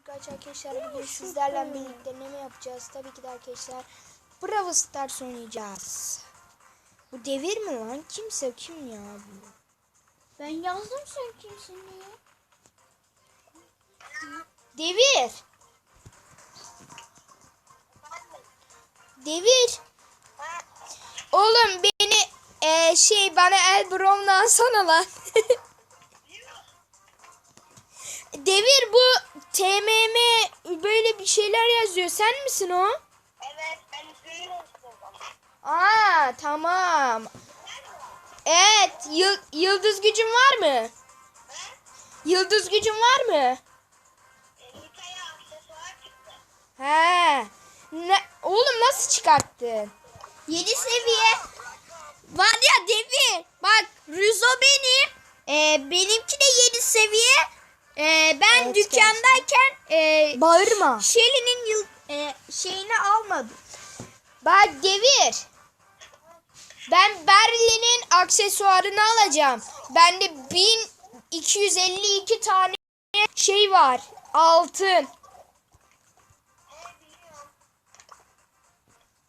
Arkadaşlar arkadaşlar bugün sizlerle birlikte ne yapacağız? Tabii ki de arkadaşlar Brawl Stars oynayacağız. Bu devir mi lan? Kimse kim ya bu? Ben yazdım sen kimsin diye. Devir. Devir. Oğlum beni eee, şey bana El Brown'la alsana lan. Devir bu TMM böyle bir şeyler yazıyor. Sen misin o? Evet, ben. Aa tamam. Evet, yıl- yıldız gücün var mı? Yıldız gücün var mı? Çıktı. He. Ne oğlum nasıl çıkarttın? 7 seviye. Var ya Devir. Bak Rüzo benim. Ee, benimki de 7 seviye. Ee, ben Evet, dükkandayken e, Bağırma. Shelly'nin yıl, e, şeyini almadım. Bak devir. Ben Berlin'in aksesuarını alacağım. Bende 1252 tane şey var. Altın.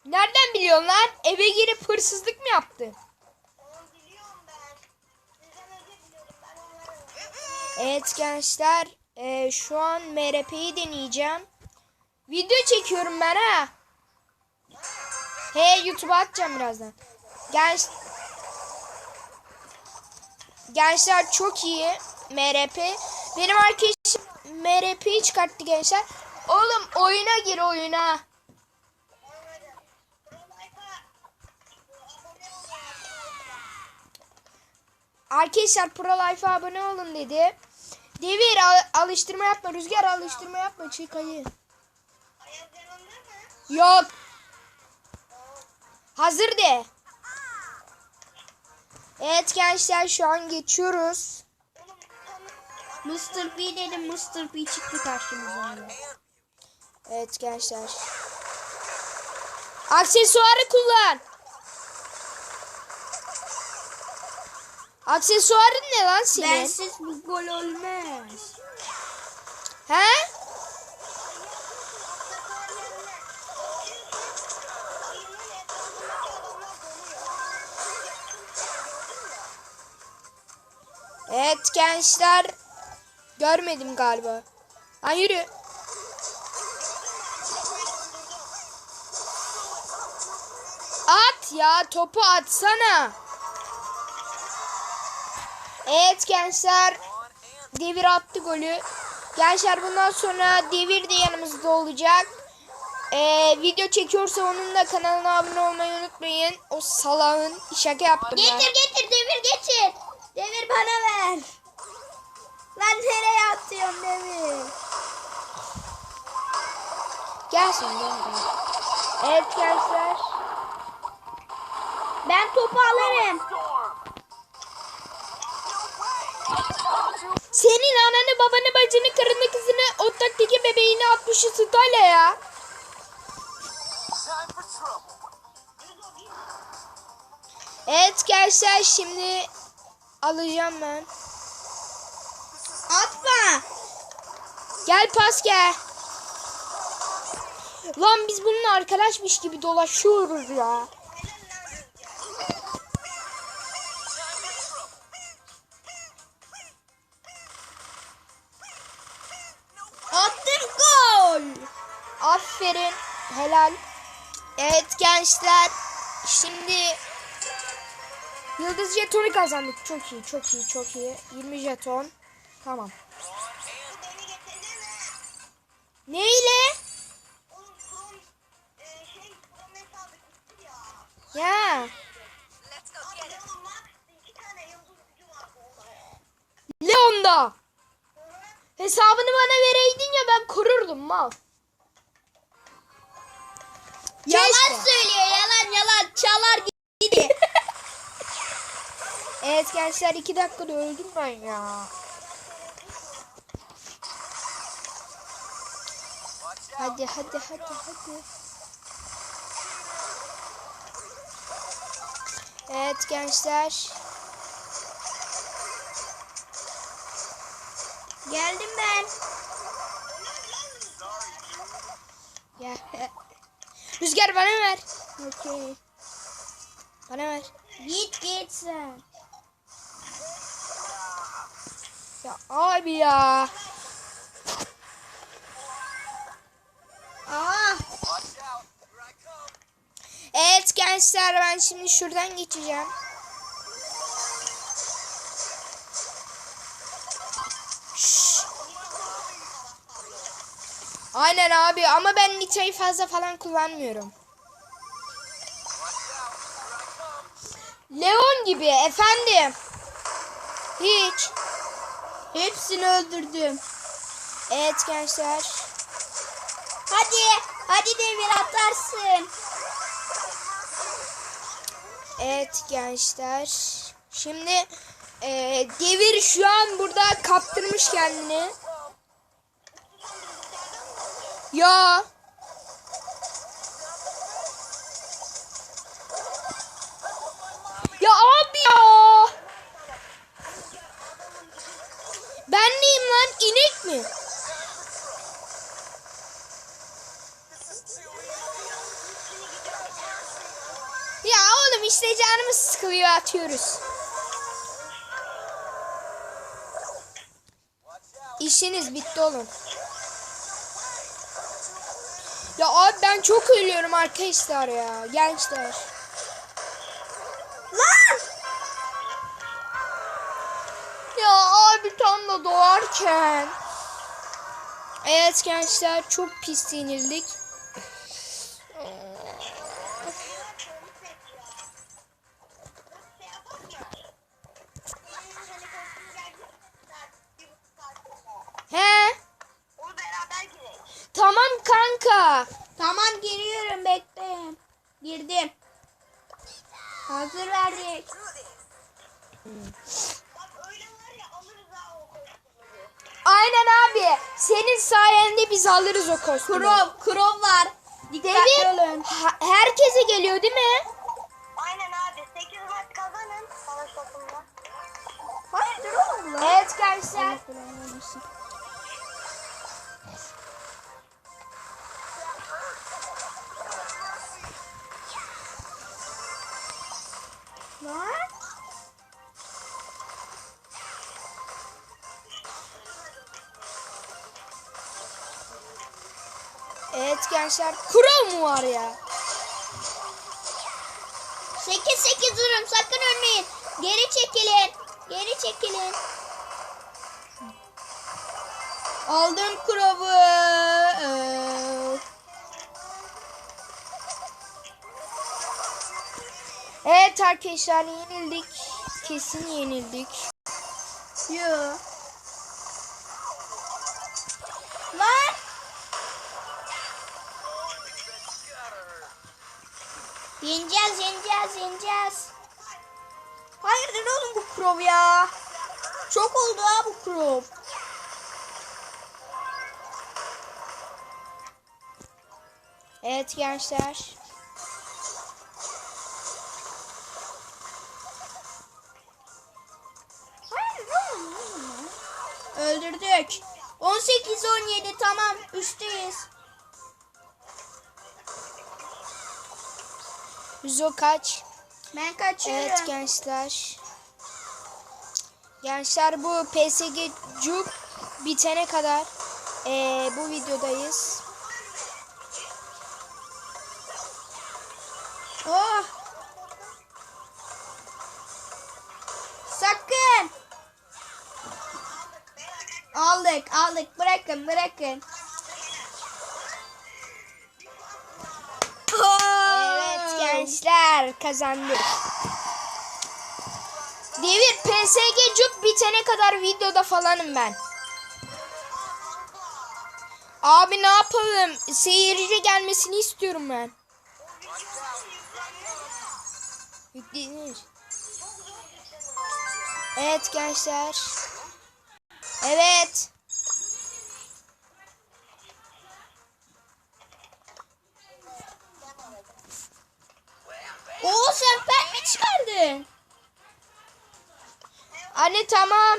Nereden biliyorsun lan? Eve girip hırsızlık mı yaptın? Evet gençler. eee, şu an MRP'yi deneyeceğim. Video çekiyorum ben ha. He YouTube'a atacağım birazdan. Genç... Gençler çok iyi. MRP. Benim arkadaşım MRP'yi çıkarttı gençler. Oğlum oyuna gir oyuna. Arkadaşlar Pro Life'a abone olun dedi. Devir al- alıştırma yapma. Rüzgar alıştırma yapma. Çık mı? Yok. Hazır de. Evet gençler şu an geçiyoruz. Mr. P dedim Mr. P çıktı karşımıza. Evet gençler. Aksesuarı kullan. Aksesuarın ne lan senin? Bensiz bu gol olmaz. He? Evet gençler. Görmedim galiba. Ha yürü. At ya topu atsana. Evet gençler. Devir attı golü. Gençler bundan sonra Devir de yanımızda olacak. Ee, video çekiyorsa onun da kanalına abone olmayı unutmayın. O salağın şaka yaptım ben. Getir getir Devir getir. Devir bana ver. Lan nereye atıyorsun Devir? Gelsin gel. gel. Evet gençler. Ben topu alırım. Senin ananı babanı bacını karını kızını ottaktaki bebeğini atmışı sıtayla ya. Evet gençler şimdi alacağım ben. Atma. Gel pas gel. Lan biz bununla arkadaşmış gibi dolaşıyoruz ya. Aferin. Helal. Evet gençler. Şimdi Yıldız jetonu kazandık. Çok iyi, çok iyi, çok iyi. 20 jeton. Tamam. Beni getirsene. Ne ile? Oğlum Chrome, e, şey, Chrome hesabı gitti ya. Leon'da. Hesabını bana vereydin ya ben korurdum mal. Yalan Keşke. söylüyor yalan yalan. Çalar gidiyor. Evet gençler 2 dakikada öldüm ben ya. Hadi hadi hadi hadi. Evet gençler. Geldim ben. Lan Rüzgar bana ver. Okey. Bana ver. Git git sen. Ya abi ya. Aa. Evet gençler ben şimdi şuradan geçeceğim. Aynen abi ama ben nitrayı fazla falan kullanmıyorum. Leon gibi efendim. Hiç. Hepsini öldürdüm. Evet gençler. Hadi. Hadi devir atarsın. Evet gençler. Şimdi eee, devir şu an burada kaptırmış kendini. Ya. Ya abi ya. Ben neyim lan? İnek mi? Ya oğlum işte canımız sıkılıyor atıyoruz. İşiniz bitti oğlum. Ya abi ben çok ölüyorum arkadaşlar ya. Gençler. Lan. Ya abi tam da doğarken. Evet gençler çok pis yenildik. Tamam kanka. Tamam giriyorum bekleyin. Girdim. Hazır verdik. Bak öyle var ya alırız ha o kostümü. Aynen abi. Senin sayende biz alırız o kostümü. Krov, krov var. Dikkatli olun. ha- herkese geliyor değil mi? Aynen abi 8 maç kazanın savaş topunda. Hayırdır oğlum lan? Evet gençler. Evet gençler. Kuro mu var ya? 8 8 durum sakın ölmeyin. Geri çekilin. Geri çekilin. Aldım krovu. Ee, Evet arkadaşlar yenildik. Kesin yenildik. Yo. Lan. Yeneceğiz, yeneceğiz, yeneceğiz. Hayırdır oğlum bu krov ya? Çok oldu ha bu krov. Evet gençler. Öldürdük. 18 17 tamam üstteyiz. Yüzo kaç? Ben kaçıyorum. Evet gençler. Gençler bu PSG Cuk bitene kadar eee, bu videodayız. Oh. Aldık aldık bırakın bırakın. Evet gençler kazandık. Devir PSG Cuk bitene kadar videoda falanım ben. Abi ne yapalım? Seyirci gelmesini istiyorum ben. Yüklenir. Evet gençler. Evet. Oo sen fen mi çıkardın? Anne tamam.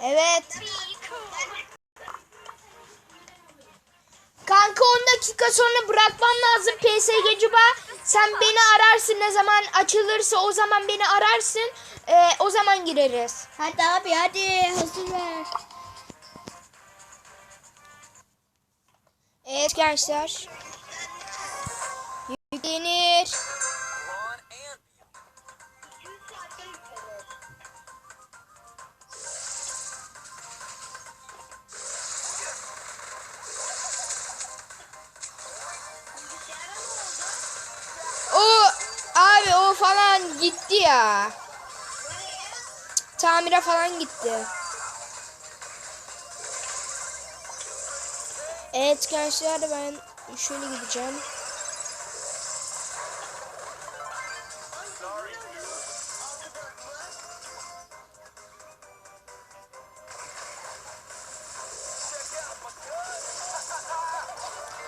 Evet. 10 dakika sonra bırakmam lazım PSG Cuba. Sen beni ararsın ne zaman açılırsa o zaman beni ararsın. Ee, o zaman gireriz. Hadi abi hadi hazır ver. Evet gençler. Yüklenir. O falan gitti ya. Tamire falan gitti. Evet gençler ben şöyle gideceğim.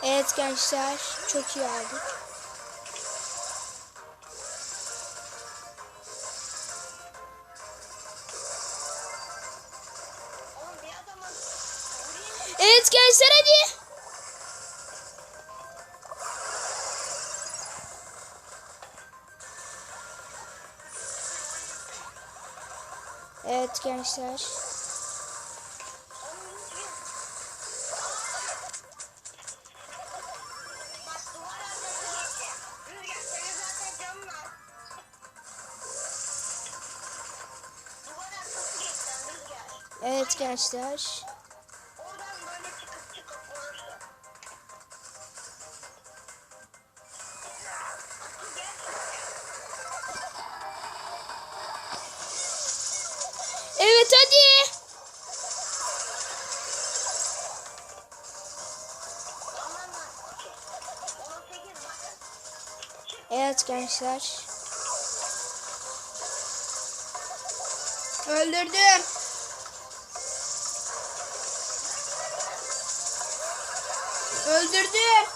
Evet gençler çok iyi aldık. Var. Duvar arkası geçti Rüzgar. Evet gençler. Evet gençler. Öldürdüm. Öldürdüm.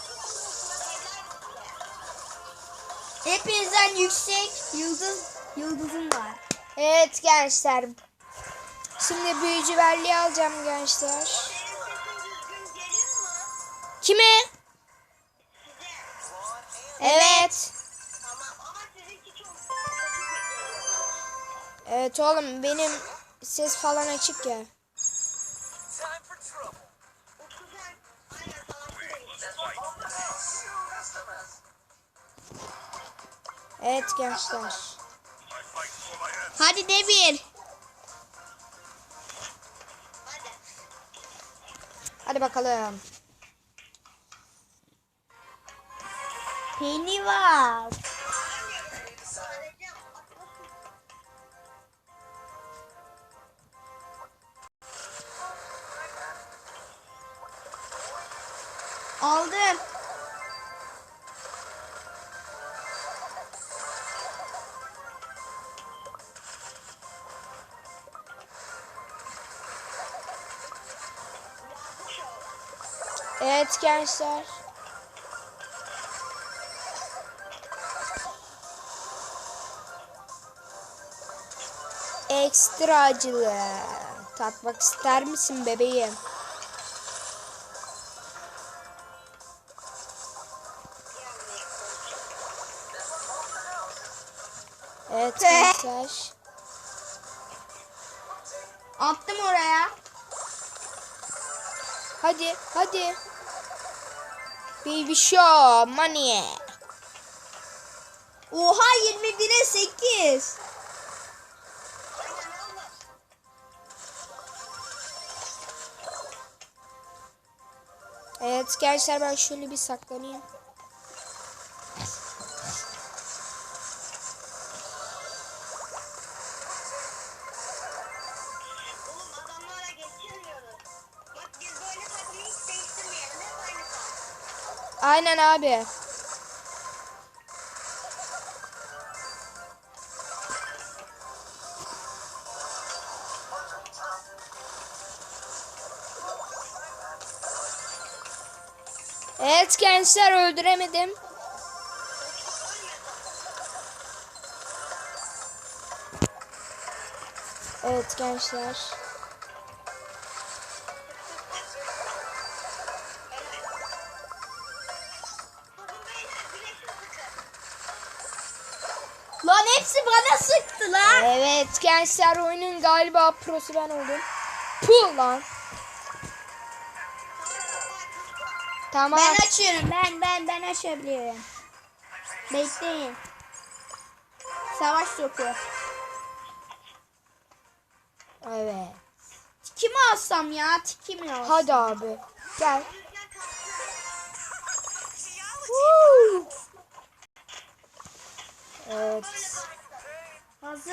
Hepinizden yüksek yıldız yıldızım var. Evet gençler. Şimdi büyücü verliği alacağım gençler. Kime? Evet. Evet oğlum benim ses falan açık ya. Evet gençler. Hadi Demir. Hadi. Bakalım. Peynir var. Evet gençler. Ekstra acılı. Tatmak ister misin bebeğim? Evet gençler. Attım oraya. Hadi hadi. Baby show money. Oha 21'e 8. aynen oğlum. Evet gençler ben şöyle bir saklanayım. Aynen abi. Evet gençler öldüremedim. Evet gençler. Lan hepsi bana sıktı lan. Evet gençler oyunun galiba prosu ben oldum. Puh lan. Tamam. Ben açıyorum. Ben ben ben açabiliyorum. Bekleyin. Savaş topu. Evet. Tiki mi alsam ya? Tiki mi alsam? Hadi abi. Gel. Evet. Hazır.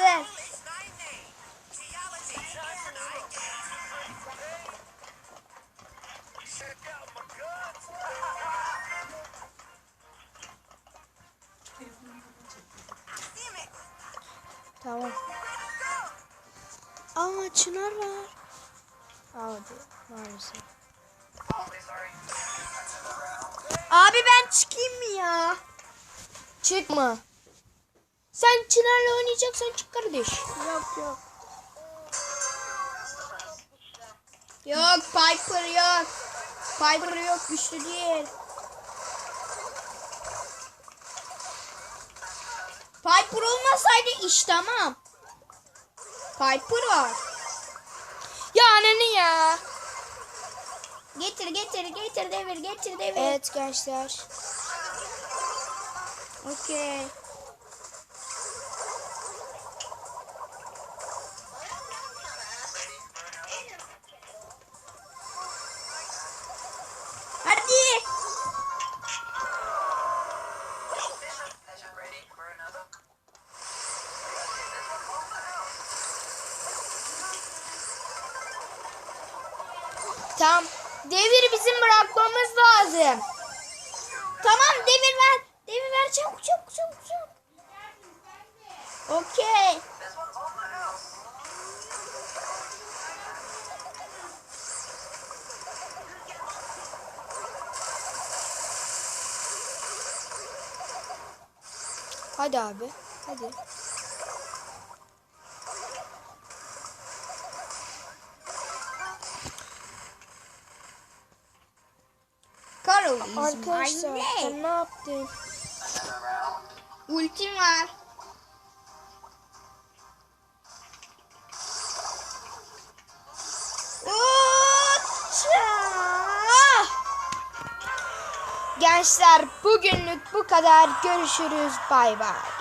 Tamam. Aa çınar var. Hadi maalesef. Abi ben çıkayım mı ya? Çıkma. Sen Çınar'la oynayacaksan çık kardeş. Yok yok. Yok Piper yok. Piper yok güçlü değil. Piper olmasaydı iş tamam. Piper var. Ya ananı ya. Getir getir getir devir getir devir. Evet gençler. Okey. Devir bizim bırakmamız lazım. Tamam devir ver. Devir ver çabuk çabuk çabuk çabuk. Okey. Hadi abi. Hadi. Arkadaşlar name. ne yaptın? Ultim var. Gençler bugünlük bu kadar. Görüşürüz. Bay bay.